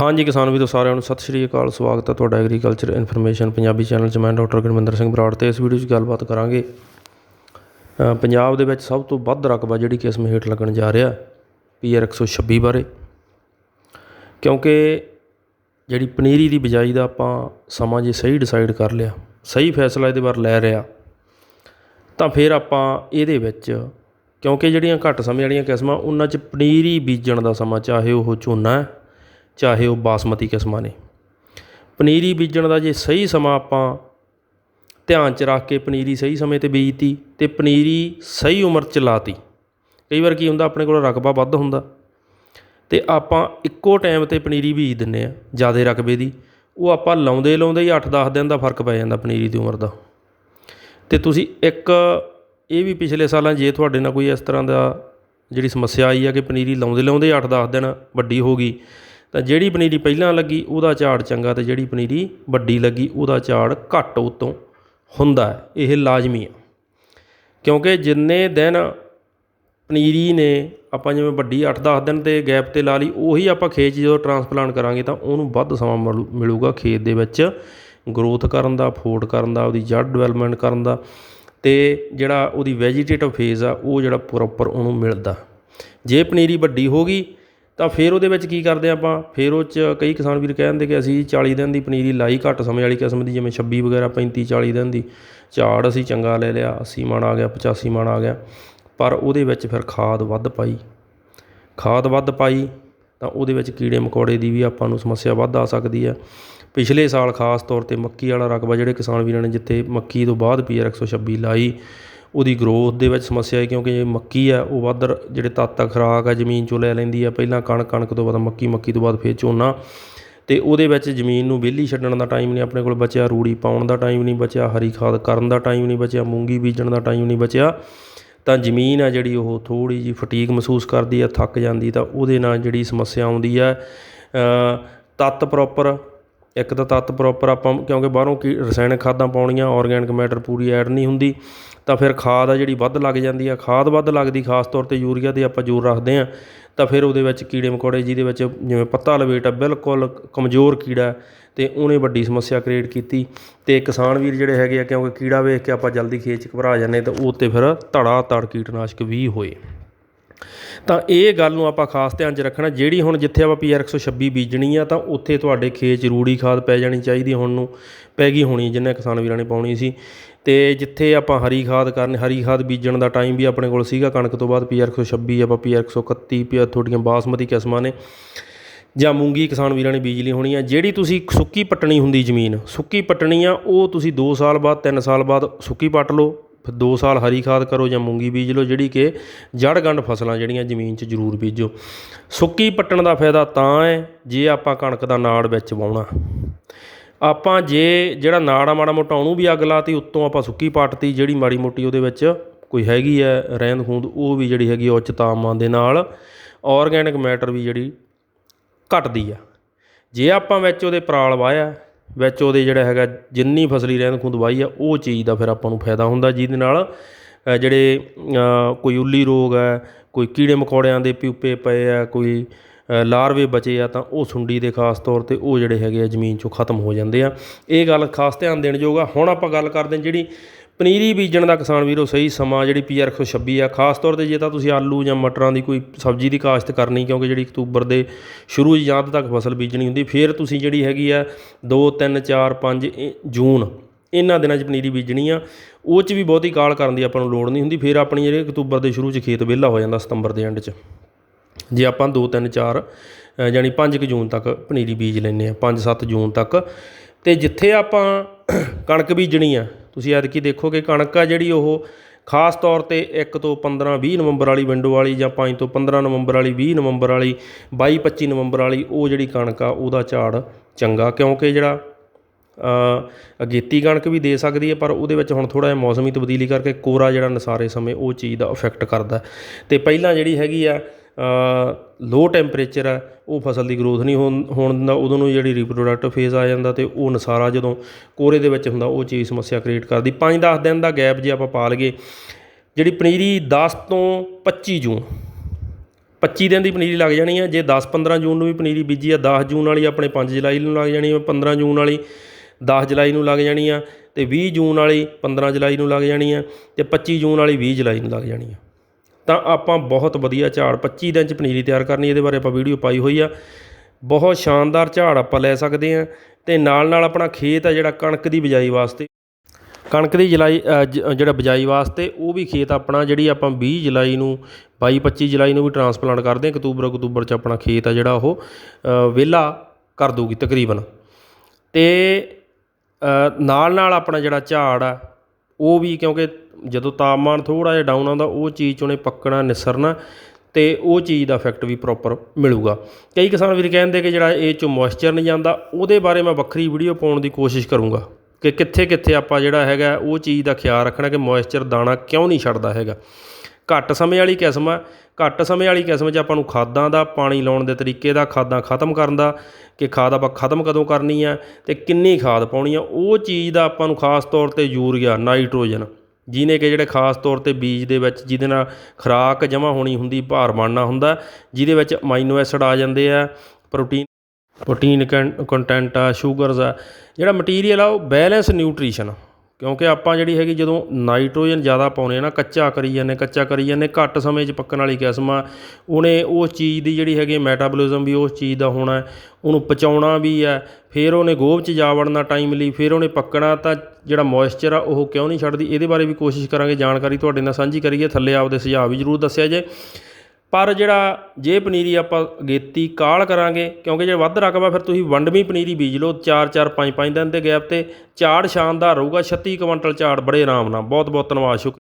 ਹਾਂਜੀ, ਕਿਸਾਨ ਵੀਰੋ, ਸਾਰਿਆਂ ਨੂੰ ਸਤਿ ਸ਼੍ਰੀ ਅਕਾਲ। ਸਵਾਗਤ ਹੈ ਤੁਹਾਡਾ ਐਗਰੀਕਲਚਰ ਇਨਫੋਰਮੇਸ਼ਨ ਪੰਜਾਬੀ ਚੈਨਲ 'ਚ। ਮੈਂ ਡਾਕਟਰ ਗੁਰਮਿੰਦਰ ਸਿੰਘ ਬਰਾੜ ਤੇ ਇਸ ਵੀਡੀਓ 'ਚ ਗੱਲਬਾਤ ਕਰਾਂਗੇ। ਪੰਜਾਬ ਦੇ ਵਿੱਚ ਸਭ ਤੋਂ ਵੱਧ ਰਕਬਾ ਜਿਹੜੀ ਕਿਸਮ ਹੇਠ ਲੱਗਣ ਜਾ ਰਿਹਾ ਪੀਆਰ 126 ਬਾਰੇ। ਕਿਉਂਕਿ ਜਿਹੜੀ ਪਨੀਰੀ ਦੀ ਬਿਜਾਈ ਦਾ ਆਪਾਂ ਸਮਾਂ ਜੇ ਸਹੀ ਡਿਸਾਈਡ ਕਰ ਲਿਆ, ਸਹੀ ਫੈਸਲਾ ਇਹਦੇ ਬਾਰੇ ਲੈ ਰਿਆ ਤਾਂ ਫਿਰ ਆਪਾਂ ਇਹਦੇ ਵਿੱਚ, ਕਿਉਂਕਿ ਜਿਹੜੀਆਂ ਘੱਟ ਸਮੇਂ ਵਾਲੀਆਂ ਕਿਸਮਾਂ, ਉਹਨਾਂ 'ਚ ਪਨੀਰੀ ਬੀਜਣ ਦਾ ਸਮਾਂ ਚਾਹੇ ਉਹ ਝੋਨਾ ਹੈ ਚਾਹੇ ਉਹ ਬਾਸਮਤੀ ਕਿਸਮਾਂ ਨੇ। ਪਨੀਰੀ ਬੀਜਣ ਦਾ ਜੇ ਸਹੀ ਸਮਾਂ ਆਪਾਂ ਧਿਆਨ 'ਚ ਰੱਖ ਕੇ ਪਨੀਰੀ ਸਹੀ ਸਮੇਂ ਤੇ ਬੀਜਤੀ ਤੇ ਪਨੀਰੀ ਸਹੀ ਉਮਰ 'ਚ ਲਾਤੀ। ਕਈ ਵਾਰ ਕੀ ਹੁੰਦਾ, ਆਪਣੇ ਕੋਲ ਰਕਬਾ ਵੱਧ ਹੁੰਦਾ ਤੇ ਆਪਾਂ ਇੱਕੋ ਟਾਈਮ ਤੇ ਪਨੀਰੀ ਬੀਜ ਦਿੰਨੇ ਆ ਜ਼ਿਆਦਾ ਰਕਬੇ ਦੀ। ਉਹ ਆਪਾਂ ਲਾਉਂਦੇ ਲਾਉਂਦੇ ਹੀ 8-10 ਦਿਨ ਦਾ ਫ਼ਰਕ ਪੈ ਜਾਂਦਾ ਪਨੀਰੀ ਦੀ ਉਮਰ ਦਾ। ਤੇ ਤੁਸੀਂ ਇੱਕ ਇਹ ਵੀ ਪਿਛਲੇ ਸਾਲਾਂ ਜੇ ਤੁਹਾਡੇ ਨਾਲ ਕੋਈ ਇਸ ਤਰ੍ਹਾਂ ਦਾ ਜਿਹੜੀ ਸਮੱਸਿਆ ਆਈ ਆ ਕਿ ਪਨੀਰੀ ਲਾਉਂਦੇ ਲਾਉਂਦੇ 8-10 ਦਿਨ ਵੱਡੀ ਹੋ ਗਈ ਤਾਂ ਜਿਹੜੀ ਪਨੀਰੀ ਪਹਿਲਾਂ ਲੱਗੀ, ਉਹਦਾ ਝਾੜ ਚੰਗਾ ਅਤੇ ਜਿਹੜੀ ਪਨੀਰੀ ਵੱਡੀ ਲੱਗੀ, ਉਹਦਾ ਝਾੜ ਘੱਟ ਉਤੋਂ ਹੁੰਦਾ ਇਹ ਲਾਜ਼ਮੀ ਆ। ਕਿਉਂਕਿ ਜਿੰਨੇ ਦਿਨ ਪਨੀਰੀ ਨੇ ਆਪਾਂ ਜਿਵੇਂ ਵੱਡੀ 8-10 ਦਿਨ ਤੇ ਗੈਪ ਤੇ ਲਾ ਲਈ, ਉਹੀ ਆਪਾਂ ਖੇਤ 'ਚ ਜਦੋਂ ਟਰਾਂਸਪਲਾਂਟ ਕਰਾਂਗੇ ਤਾਂ ਉਹਨੂੰ ਵੱਧ ਸਮਾਂ ਮਿਲੂ- ਮਿਲੂਗਾ ਖੇਤ ਦੇ ਵਿੱਚ। ਗਰੋਥ ਕਰਨ ਦਾ ਫੋਡ ਕਰਨ ਦਾ, ਉਹਦੀ ਜੜ ਡਿਵੈਲਪਮੈਂਟ ਕਰਨ ਦਾ ਤੇ ਜਿਹੜਾ ਉਹਦੀ ਵੈਜੀਟੇਟਿਵ ਫੇਜ਼ ਆ, ਉਹ ਜਿਹੜਾ ਪ੍ਰੋਪਰ ਉਹਨੂੰ ਮਿਲਦਾ। ਜੇ ਪਨੀਰੀ ਵੱਡੀ ਹੋ ਗਈ ਤਾਂ ਫਿਰ ਉਹਦੇ ਵਿੱਚ ਕੀ ਕਰਦੇ ਆਪਾਂ? ਫਿਰ ਉਹ 'ਚ ਕਈ ਕਿਸਾਨ ਵੀਰ ਕਹਿੰਦੇ ਕਿ ਅਸੀਂ 40 ਦਿਨ ਦੀ ਪਨੀਰੀ ਲਾਈ, ਘੱਟ ਸਮੇਂ ਵਾਲੀ ਕਿਸਮ ਦੀ, ਜਿਵੇਂ 26 ਵਗੈਰਾ 35 40 ਦਿਨ ਦੀ। ਝਾੜ ਅਸੀਂ ਚੰਗਾ ਲੈ ਲਿਆ 80 ਮਣ ਆ ਗਿਆ 85 ਮਣ ਆ ਗਿਆ। ਪਰ ਉਹਦੇ ਵਿੱਚ ਫਿਰ ਖਾਦ ਵੱਧ ਪਾਈ। ਖਾਦ ਵੱਧ ਪਾਈ ਤਾਂ ਉਹਦੇ ਵਿੱਚ ਕੀੜੇ ਮਕੌੜੇ ਦੀ ਵੀ ਆਪਾਂ ਨੂੰ ਸਮੱਸਿਆ ਵੱਧ ਆ ਸਕਦੀ ਹੈ। ਪਿਛਲੇ ਸਾਲ ਖਾਸ ਤੌਰ ਤੇ ਮੱਕੀ ਵਾਲਾ ਰਕਬਾ ਜਿਹੜੇ ਕਿਸਾਨ ਵੀਰਾਂ ਨੇ ਜਿੱਥੇ ਮੱਕੀ ਤੋਂ ਬਾਅਦ ਪੀਆਰ 126 ਲਾਈ ਉਹਦੀ ਗਰੋਥ ਦੇ ਵਿੱਚ ਸਮੱਸਿਆ ਹੈ ਕਿਉਂਕਿ ਮੱਕੀ ਆ ਉਹ ਵੱਧ ਜਿਹੜੇ ਤੱਤ ਆ, ਖੁਰਾਕ ਆ, ਜ਼ਮੀਨ ਚੋਂ ਲੈ ਲੈਂਦੀ ਆ, ਪਹਿਲਾਂ ਕਣਕ ਕਣਕ ਤੋਂ ਬਾਅਦ ਮੱਕੀ ਮੱਕੀ ਤੋਂ ਬਾਅਦ ਫਿਰ ਝੋਨਾ। ਅਤੇ ਉਹਦੇ ਵਿੱਚ ਜ਼ਮੀਨ ਨੂੰ ਵਿਹਲੀ ਛੱਡਣ ਦਾ ਟਾਈਮ ਨਹੀਂ, ਆਪਣੇ ਕੋਲ ਬਚਿਆ ਰੂੜੀ ਪਾਉਣ ਦਾ ਟਾਈਮ ਨਹੀਂ ਬਚਿਆ, ਹਰੀ ਖਾਦ ਕਰਨ ਦਾ ਟਾਈਮ ਨਹੀਂ ਬਚਿਆ, ਮੂੰਗੀ ਬੀਜਣ ਦਾ ਟਾਈਮ ਨਹੀਂ ਬਚਿਆ। ਤਾਂ ਜ਼ਮੀਨ ਆ ਜਿਹੜੀ ਉਹ ਥੋੜੀ ਜੀ ਫਟੀਕ ਮਹਿਸੂਸ ਕਰਦੀ ਆ, ਥੱਕ ਜਾਂਦੀ ਤਾਂ ਉਹਦੇ ਨਾਲ ਜਿਹੜੀ ਸਮੱਸਿਆ ਆਉਂਦੀ ਆ ਤੱਤ ਪ੍ਰੋਪਰ ਇੱਕ ਤਾਂ ਤੱਤ ਪ੍ਰੋਪਰ ਆਪਾਂ, ਕਿਉਂਕਿ ਬਾਹਰੋਂ ਕੀ ਰਸਾਇਣਿਕ ਖਾਦਾਂ ਪਾਉਣੀਆਂ ਔਰਗੈਨਿਕ ਮੈਟਰ ਪੂਰੀ ਐਡ ਨਹੀਂ ਹੁੰਦੀ, ਤਾਂ ਫਿਰ ਖਾਦ ਆ ਜਿਹੜੀ ਵੱਧ ਲੱਗ ਜਾਂਦੀ ਆ। ਖਾਦ ਵੱਧ ਲੱਗਦੀ, ਖਾਸ ਤੌਰ ਤੇ ਯੂਰੀਆ ਤੇ ਆਪਾਂ ਜ਼ੋਰ ਰੱਖਦੇ ਆ, ਤਾਂ ਫਿਰ ਉਹਦੇ ਵਿੱਚ ਕੀੜੇ ਮਕੌੜੇ ਜਿਹਦੇ ਵਿੱਚ ਜਿਵੇਂ ਪੱਤਾ ਲਵੇਟ ਆ, ਬਿਲਕੁਲ ਕਮਜ਼ੋਰ ਕੀੜਾ ਤੇ ਉਹਨੇ ਵੱਡੀ ਸਮੱਸਿਆ ਕ੍ਰੀਏਟ ਕੀਤੀ। ਤੇ ਕਿਸਾਨ ਵੀਰ ਜਿਹੜੇ ਹੈਗੇ ਆ, ਕਿਉਂਕਿ ਕੀੜਾ ਵੇਖ ਕੇ ਆਪਾਂ ਜਲਦੀ ਖੇਤ 'ਚ ਘਬਰਾ ਜਾਂਦੇ ਤਾਂ ਉਹ ਤੇ ਫਿਰ ਧੜਾ ਧੜ ਕੀਟਨਾਸ਼ਕ ਵੀ ਹੋਏ। ਤਾਂ ਇਹ ਗੱਲ ਨੂੰ ਆਪਾਂ ਖਾਸ ਧਿਆਨ 'ਚ ਰੱਖਣਾ, ਜਿਹੜੀ ਹੁਣ ਜਿੱਥੇ ਆਪਾਂ ਪੀਆਰ 126 ਬੀਜਣੀ ਆ, ਤਾਂ ਉੱਥੇ ਤੁਹਾਡੇ ਖੇਤ 'ਚ ਰੂੜੀ ਖਾਦ ਪੈ ਜਾਣੀ ਚਾਹੀਦੀ ਹੁਣ ਨੂੰ, ਪੈ ਗਈ ਹੋਣੀ ਜਿੰਨੇ ਕਿਸਾਨ ਵੀਰਾਂ ਨੇ ਪਾਉਣੀ ਸੀ। ਤੇ ਜਿੱਥੇ ਆਪਾਂ ਹਰੀ ਖਾਦ ਕਰਨ, ਹਰੀ ਖਾਦ ਬੀਜਣ ਦਾ ਟਾਈਮ ਵੀ ਆਪਣੇ ਕੋਲ ਸੀਗਾ, ਕਣਕ ਤੋਂ ਬਾਅਦ ਪੀਆਰ 126 ਆਪਾਂ ਪੀਆਰ 131 ਪੀਆਰ ਤੁਹਾਡੀਆਂ ਬਾਸਮਤੀ ਕਿਸਮਾਂ ਨੇ, ਜਾਂ ਮੂੰਗੀ ਕਿਸਾਨ ਵੀਰਾਂ ਨੇ ਬੀਜ ਲਈ ਹੋਣੀ ਆ, ਜਿਹੜੀ ਤੁਸੀਂ ਸੁੱਕੀ ਪੱਟਣੀ ਹੁੰਦੀ ਜ਼ਮੀਨ, ਸੁੱਕੀ ਪੱਟਣੀ ਆ, ਉਹ ਤੁਸੀਂ 2 ਸਾਲ ਬਾਅਦ 3 ਸਾਲ ਬਾਅਦ ਸੁੱਕੀ ਪੱਟ ਲਓ। ਫਿਰ 2 ਸਾਲ ਹਰੀ ਖਾਦ ਕਰੋ ਜਾਂ ਮੂੰਗੀ ਬੀਜ ਲਓ, ਜਿਹੜੀ ਕਿ ਜੜ ਗੰਢ ਫਸਲਾਂ ਜਿਹੜੀਆਂ ਜ਼ਮੀਨ 'ਚ ਜ਼ਰੂਰ ਬੀਜੋ। ਸੁੱਕੀ ਪੱਟਣ ਦਾ ਫਾਇਦਾ ਤਾਂ ਹੈ ਜੇ ਆਪਾਂ ਕਣਕ ਦਾ ਨਾੜ ਵਿੱਚ ਵਾਉਣਾ ਆਪਾਂ ਜੇ ਜਿਹੜਾ ਨਾੜ ਆ, ਮਾੜਾ ਮੋਟਾ ਉਹਨੂੰ ਵੀ ਅੱਗ ਲਾਤੀ, ਉੱਤੋਂ ਆਪਾਂ ਸੁੱਕੀ ਪੱਟਤੀ, ਜਿਹੜੀ ਮਾੜੀ ਮੋਟੀ ਉਹਦੇ ਵਿੱਚ ਕੋਈ ਹੈਗੀ ਹੈ ਰਹਿੰਦ ਖੂੰਦ ਉਹ ਵੀ ਜਿਹੜੀ ਹੈਗੀ ਉੱਚ ਤਾਪਮਾਨ ਦੇ ਨਾਲ ਆਰਗੈਨਿਕ ਮੈਟਰ ਵੀ ਜਿਹੜੀ ਘਟਦੀ ਆ। ਜੇ ਆਪਾਂ ਵਿੱਚ ਉਹਦੇ ਪਰਾਲ ਵਾਇਆ ਵਿੱਚ ਉਹਦੇ ਜਿਹੜਾ ਹੈਗਾ ਜਿੰਨੀ ਫਸਲੀ ਰਹਿੰਦ ਖੁੰਦ ਵਾਈ ਆ, ਉਹ ਚੀਜ਼ ਦਾ ਫਿਰ ਆਪਾਂ ਨੂੰ ਫਾਇਦਾ ਹੁੰਦਾ ਜਿਹਦੇ ਨਾਲ ਜਿਹੜੇ ਕੋਈ ਉੱਲੀ ਰੋਗ ਹੈ, ਕੋਈ ਕੀੜੇ ਮਕੌੜਿਆਂ ਦੇ ਪਿਊਪੇ ਪਏ ਆ, ਕੋਈ ਲਾਰਵੇ ਬਚੇ ਆ, ਤਾਂ ਉਹ ਸੁੰਡੀ ਦੇ ਖਾਸ ਤੌਰ ਤੇ ਉਹ ਜਿਹੜੇ ਹੈਗੇ ਆ ਜ਼ਮੀਨ ਚੋਂ ਖਤਮ ਹੋ ਜਾਂਦੇ ਆ। ਇਹ ਗੱਲ ਖਾਸ ਧਿਆਨ ਦੇਣ ਯੋਗ ਆ। ਹੁਣ ਆਪਾਂ ਗੱਲ ਕਰਦੇ ਜਿਹੜੀ ਪਨੀਰੀ ਬੀਜਣ ਦਾ ਕਿਸਾਨ ਵੀਰੋ ਸਹੀ ਸਮਾਂ ਜਿਹੜੀ ਪੀਆਰ 126 ਆ, ਖਾਸ ਤੌਰ ਤੇ ਜੇ ਤਾਂ ਤੁਸੀਂ ਆਲੂ ਜਾਂ ਮਟਰਾਂ ਦੀ ਕੋਈ ਸਬਜ਼ੀ ਦੀ ਕਾਸ਼ਤ ਕਰਨੀ, ਕਿਉਂਕਿ ਜਿਹੜੀ ਅਕਤੂਬਰ ਦੇ ਸ਼ੁਰੂ ਜਾਂ ਅੱਧ ਤੱਕ ਫਸਲ ਬੀਜਣੀ ਹੁੰਦੀ, ਫਿਰ ਤੁਸੀਂ ਜਿਹੜੀ ਹੈਗੀ ਆ 2 3 4 5 ਜੂਨ, ਇਹਨਾਂ ਦਿਨਾਂ 'ਚ ਪਨੀਰੀ ਬੀਜਣੀ ਆ। ਉਹ 'ਚ ਵੀ ਬਹੁਤੀ ਕਾਲ ਕਰਨ ਦੀ ਆਪਾਂ ਨੂੰ ਲੋੜ ਨਹੀਂ ਹੁੰਦੀ, ਫਿਰ ਆਪਣੀ ਜਿਹੜੇ ਅਕਤੂਬਰ ਦੇ ਸ਼ੁਰੂ 'ਚ ਖੇਤ ਵਿਹਲਾ ਹੋ ਜਾਂਦਾ ਸਤੰਬਰ ਦੇ ਐਂਡ 'ਚ। ਜੇ ਆਪਾਂ 2 3 4 ਜਾਨੀ 5 ਕੁ ਜੂਨ ਤੱਕ ਪਨੀਰੀ ਬੀਜ ਲੈਂਦੇ ਆ 5 7 ਜੂਨ ਤੱਕ। ਤੇ ਜਿੱਥੇ ਆਪਾਂ ਕਣਕ ਬੀਜਣੀ ਆ ਤੁਸੀਂ ਐਤਕੀ ਦੇਖੋ ਕਿ ਕਣਕ ਆ ਜਿਹੜੀ ਉਹ ਖਾਸ ਤੌਰ ਤੇ 1 ਤੋਂ 15 20 ਨਵੰਬਰ ਵਾਲੀ ਵਿੰਡੋ ਵਾਲੀ ਜਾਂ 5 ਤੋਂ 15 ਨਵੰਬਰ ਵਾਲੀ 20 ਨਵੰਬਰ ਵਾਲੀ 22 25 ਨਵੰਬਰ ਵਾਲੀ ਉਹ ਜਿਹੜੀ ਕਣਕ ਆ ਉਹਦਾ ਝਾੜ ਚੰਗਾ ਕਿਉਂਕਿ ਜਿਹੜਾ ਅਗੇਤੀ ਕਣਕ ਵੀ ਦੇ ਸਕਦੀ ਹੈ, ਪਰ ਉਹਦੇ ਵਿੱਚ ਹੁਣ ਥੋੜਾ ਜਿਹਾ ਮੌਸਮੀ ਤਬਦੀਲੀ ਕਰਕੇ ਕੋਰਾ ਜਿਹੜਾ ਨਸਾਰੇ ਸਮੇਂ ਉਹ ਚੀਜ਼ ਦਾ ਇਫੈਕਟ ਕਰਦਾ ਤੇ ਪਹਿਲਾਂ ਜਿਹੜੀ ਹੈਗੀ ਆ ਲੋਅ ਟੈਂਪਰੇਚਰ ਆ ਉਹ ਫਸਲ ਦੀ ਗਰੋਥ ਨਹੀਂ ਹੋਣ ਹੋਣ ਦਿੰਦਾ, ਉਦੋਂ ਨੂੰ ਜਿਹੜੀ ਰੀਪ੍ਰੋਡਕਟਿਵ ਫੇਜ਼ ਆ ਜਾਂਦਾ ਅਤੇ ਉਹ ਨਸਾਰਾ ਜਦੋਂ ਕੋਰੇ ਦੇ ਵਿੱਚ ਹੁੰਦਾ, ਉਹ ਚੀਜ਼ ਸਮੱਸਿਆ ਕ੍ਰੀਏਟ ਕਰਦੀ। 5-10 ਦਿਨ ਦਾ ਗੈਪ ਜੇ ਆਪਾਂ ਪਾ ਲਈਏ, ਜਿਹੜੀ ਪਨੀਰੀ 10 ਤੋਂ 25 ਜੂਨ 25 ਦਿਨ ਦੀ ਪਨੀਰੀ ਲੱਗ ਜਾਣੀ ਹੈ ਜੇ 10-15 ਜੂਨ ਨੂੰ ਵੀ ਪਨੀਰੀ ਬੀਜੀ ਆ 10 ਜੂਨ ਵਾਲੀ ਆਪਣੇ 5 ਜੁਲਾਈ ਨੂੰ ਲੱਗ ਜਾਣੀ ਹੈ 15 ਜੂਨ ਵਾਲੀ 10 ਜੁਲਾਈ ਨੂੰ ਲੱਗ ਜਾਣੀ ਆ, ਤੇ 20 ਜੂਨ ਵਾਲੀ 15 ਜੁਲਾਈ ਨੂੰ ਲੱਗ ਜਾਣੀ ਆ, ਤੇ 25 ਜੂਨ ਵਾਲੀ 20 ਜੁਲਾਈ ਨੂੰ ਲੱਗ ਜਾਣੀ ਆ। ਤਾਂ ਆਪਾਂ ਬਹੁਤ ਵਧੀਆ ਝਾੜ 25 ਦਿਨ ਚ ਪਨੀਰੀ ਤਿਆਰ ਕਰਨੀ, ਇਹਦੇ ਬਾਰੇ ਆਪਾਂ ਵੀਡੀਓ ਪਾਈ ਹੋਈ ਆ। ਬਹੁਤ ਸ਼ਾਨਦਾਰ ਝਾੜ ਆਪਾਂ ਲੈ ਸਕਦੇ ਆ ਤੇ ਨਾਲ ਨਾਲ ਆਪਣਾ ਖੇਤ ਆ ਜਿਹੜਾ ਕਣਕ ਦੀ ਬਿਜਾਈ ਵਾਸਤੇ। ਕਣਕ ਦੀ ਜੁਲਾਈ ਜ- ਜਿਹੜਾ ਬਿਜਾਈ ਵਾਸਤੇ, ਉਹ ਵੀ ਖੇਤ ਆਪਣਾ ਜਿਹੜੀ ਆਪਾਂ 20 ਜੁਲਾਈ ਨੂੰ 22 25 ਜੁਲਾਈ ਨੂੰ ਵੀ ਟਰਾਂਸਪਲਾਂਟ ਕਰਦੇ ਹਾਂ ਅਕਤੂਬਰ ਅਕਤੂਬਰ ਚ ਆਪਣਾ ਖੇਤ ਆ ਜਿਹੜਾ ਉਹ ਵਿਹਲਾ ਕਰ ਦੂਗੀ ਤਕਰੀਬਨ। ਤੇ ਨਾਲ ਨਾਲ ਆਪਣਾ ਜਿਹੜਾ ਝਾੜ ਆ, ਉਹ ਵੀ ਕਿਉਂਕਿ ਜਦੋਂ ਤਾਪਮਾਨ ਥੋੜ੍ਹਾ ਜਿਹਾ ਡਾਊਨ ਆਉਂਦਾ, ਉਹ ਚੀਜ਼ 'ਚ ਉਹਨੇ ਪੱਕਣਾ, ਨਿਸਰਨਾ ਅਤੇ ਉਹ ਚੀਜ਼ ਦਾ ਇਫੈਕਟ ਵੀ ਪ੍ਰੋਪਰ ਮਿਲੂਗਾ। ਕਈ ਕਿਸਾਨ ਵੀਰ ਕਹਿੰਦੇ ਕਿ ਜਿਹੜਾ ਇਹ 'ਚੋਂ ਮੋਇਸਚਰ ਨਹੀਂ ਜਾਂਦਾ, ਉਹਦੇ ਬਾਰੇ ਮੈਂ ਵੱਖਰੀ ਵੀਡੀਓ ਪਾਉਣ ਦੀ ਕੋਸ਼ਿਸ਼ ਕਰੂੰਗਾ ਕਿ ਕਿੱਥੇ ਕਿੱਥੇ ਆਪਾਂ ਜਿਹੜਾ ਹੈਗਾ, ਉਹ ਚੀਜ਼ ਦਾ ਖਿਆਲ ਰੱਖਣਾ ਕਿ ਮੋਇਸਚਰ ਦਾਣਾ ਕਿਉਂ ਨਹੀਂ ਛੱਡਦਾ ਹੈਗਾ। ਘੱਟ ਸਮੇਂ ਵਾਲੀ ਕਿਸਮ ਆ, ਘੱਟ ਸਮੇਂ ਵਾਲੀ ਕਿਸਮ 'ਚ ਆਪਾਂ ਨੂੰ ਖਾਦਾਂ ਦਾ, ਪਾਣੀ ਲਾਉਣ ਦੇ ਤਰੀਕੇ ਦਾ, ਖਾਦਾਂ ਖਤਮ ਕਰਨ ਦਾ, ਕਿ ਖਾਦ ਆਪਾਂ ਖਤਮ ਕਦੋਂ ਕਰਨੀ ਆ ਤੇ ਕਿੰਨੀ ਖਾਦ ਪਾਉਣੀ ਆ, ਉਹ ਚੀਜ਼ ਦਾ ਆਪਾਂ ਨੂੰ ਖਾਸ ਤੌਰ ਤੇ ਯੂਰੀਆ, ਨਾਈਟ੍ਰੋਜਨ ਜਿਹਨੇ ਕਿ ਜਿਹੜੇ ਖਾਸ ਤੌਰ ਤੇ ਬੀਜ ਦੇ ਵਿੱਚ ਜਿਹਦੇ ਨਾਲ ਖੁਰਾਕ ਜਮ੍ਹਾਂ ਹੋਣੀ ਹੁੰਦੀ, ਭਾਰ ਬਣਨਾ ਹੁੰਦਾ, ਜਿਹਦੇ ਵਿੱਚ ਅਮਾਈਨੋ ਐਸਿਡ ਆ ਜਾਂਦੇ ਆ, ਪ੍ਰੋਟੀਨ ਪ੍ਰੋਟੀਨ ਕੰਟੈਂਟ ਆ ਸ਼ੂਗਰਸ ਆ। ਜਿਹੜਾ ਮਟੀਰੀਅਲ ਆ ਉਹ ਬੈਲੈਂਸ ਨਿਊਟ੍ਰੀਸ਼ਨ ਕਿਉਂਕਿ ਆਪਾਂ ਜਿਹੜੀ ਹੈਗੀ ਜਦੋਂ ਨਾਈਟ੍ਰੋਜਨ ਜ਼ਿਆਦਾ ਪਾਉਂਦੇ ਆ ਨਾ, ਕੱਚਾ ਕਰੀ ਜਾਂਦੇ, ਕੱਚਾ ਕਰੀ ਜਾਂਦੇ, ਘੱਟ ਸਮੇਂ 'ਚ ਪੱਕਣ ਵਾਲੀ ਕਿਸਮ ਆ, ਉਹਨੇ ਉਸ ਚੀਜ਼ ਦੀ ਜਿਹੜੀ ਹੈਗੀ ਮੈਟਾਬੋਲਿਜ਼ਮ ਵੀ ਉਸ ਚੀਜ਼ ਦਾ ਹੋਣਾ, ਉਹਨੂੰ ਪਚਾਉਣਾ ਵੀ ਹੈ ਫਿਰ ਉਹਨੇ ਗੋਭ 'ਚ ਜਾ ਵੜਨਾ ਟਾਈਮ ਲਈ, ਫਿਰ ਉਹਨੇ ਪੱਕਣਾ ਤਾਂ ਜਿਹੜਾ ਮੋਇਸਚਰ ਆ, ਉਹ ਕਿਉਂ ਨਹੀਂ ਛੱਡਦੀ? ਇਹਦੇ ਬਾਰੇ ਵੀ ਕੋਸ਼ਿਸ਼ ਕਰਾਂਗੇ, ਜਾਣਕਾਰੀ ਤੁਹਾਡੇ ਨਾਲ ਸਾਂਝੀ ਕਰੀਏ, ਥੱਲੇ ਆਪਦੇ ਸੁਝਾਅ ਵੀ ਜ਼ਰੂਰ ਦੱਸਿਆ ਜੇ ਪਰ ਜਿਹੜਾ ਜੇ ਪਨੀਰੀ ਆਪਾਂ ਅਗੇਤੀ ਕਾਲ ਕਰਾਂਗੇ, ਕਿਉਂਕਿ ਜੇ ਵੱਧ ਰਕਬਾ, ਫਿਰ ਤੁਸੀਂ ਵੰਡਵੀਂ ਪਨੀਰੀ ਬੀਜ ਲਓ 4-4 5-5 ਦਿਨ ਦੇ ਗੈਪ ਤੇ ਝਾੜ ਸ਼ਾਨਦਾਰ ਰਹੂਗਾ 36 ਕੁਇੰਟਲ ਝਾੜ ਬੜੇ ਆਰਾਮ ਨਾਲ। ਬਹੁਤ ਬਹੁਤ ਧੰਨਵਾਦ ਸ਼ੁਕਰੀਆ